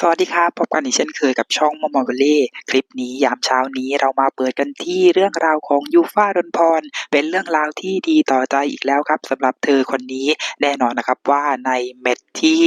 สวัสดีครับ พบกันอีกเช่นเคยกับช่องมอมอเวลเล่คลิปนี้ยามเช้านี้เรามาเปิดกันที่เรื่องราวของยูฟ่าดนพร เป็นเรื่องราวที่ดีต่อใจอีกแล้วครับสำหรับเธอคนนี้แน่นอนนะครับว่าในเม็ดที่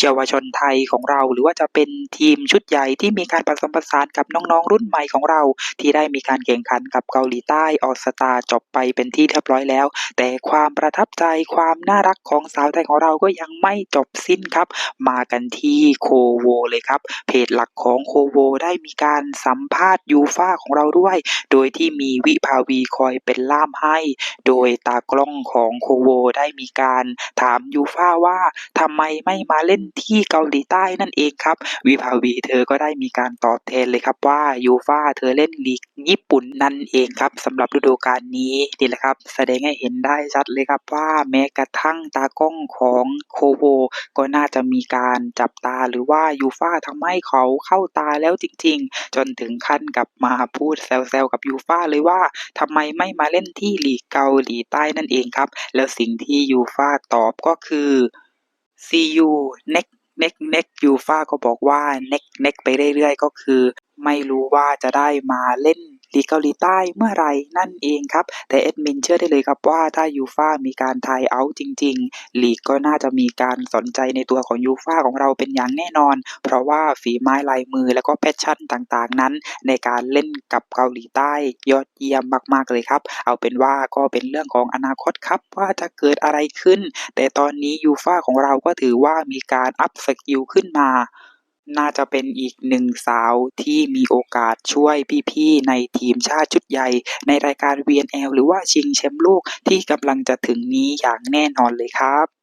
เยาวชนไทยของเรา หรือว่าจะเป็นทีมชุดใหญ่ที่มีการผสมผสานกับน้องๆ รุ่นใหม่ของเรา ที่ได้มีการแข่งขันกับเกาหลีใต้ออสตาจบไปเป็นที่เรียบร้อยแล้ว แต่ความประทับใจความน่ารักของสาวไทยของเราก็ยังไม่จบสิ้นครับ มากันที่โคโวเลยครับ เพจหลักของโคโวได้มีการสัมภาษณ์ยูฟ่าของเราด้วย โดยที่มีวิภาวีคอยเป็นล่ามให้ โดยตากล้องของโคโวได้มีการถามยูฟ่าว่าทำไมไม่มาเล่นที่เกาหลีใต้นั่นเองครับ วิภาวีเธอก็ได้มีการตอบแทนเลยครับว่ายูฟาเธอเล่นลีกญี่ปุ่นนั่นเองครับสำหรับฤดูกาลนี้นี่แหละครับ แสดงให้เห็นได้ชัดเลยครับว่าแม้กระทั่งตากล้องของโคโวก็น่าจะมีการจับตาหรือว่ายูฟาทำให้เขาเข้าตาแล้วจริง ๆ จนถึงขั้นกับมาพูดแซวๆกับยูฟาเลยว่าทำไมไม่มาเล่นที่ลีกเกาหลีใต้นั่นเองครับ แล้วสิ่งที่ยูฟาตอบก็คือ ซียูเน็กเน็กเน็กยูฟาก็บอกว่าเน็กเน็กไปเรื่อยๆ ก็คือ ไม่รู้ว่าจะได้มาเล่น ลีกเกาหลีใต้เมื่อไรนั่นเองครับ แต่เอ็ดมินเชื่อได้เลยครับว่าถ้ายูฟ่ามีการทายเอาจริง ๆ ลีกก็น่าจะมีการสนใจในตัวของยูฟ่าของเราเป็นอย่างแน่นอน เพราะว่าฝีไม้ลายมือแล้วก็แพชชั่นต่างๆ นั้น ในการเล่นกับเกาหลีใต้ยอดเยี่ยมมากๆเลยครับ เอาเป็นว่าก็เป็นเรื่องของอนาคตครับว่าจะเกิดอะไรขึ้น แต่ตอนนี้ยูฟ่าของเราก็ถือว่ามีการอัพสกิลขึ้นมา น่าจะเป็นอีกหนึ่งสาวที่มีโอกาสช่วยพี่ ๆ ในทีมชาติชุดใหญ่ ในรายการ VNL หรือว่าชิงแชมป์โลกที่กำลังจะถึงนี้อย่างแน่นอนเลยครับ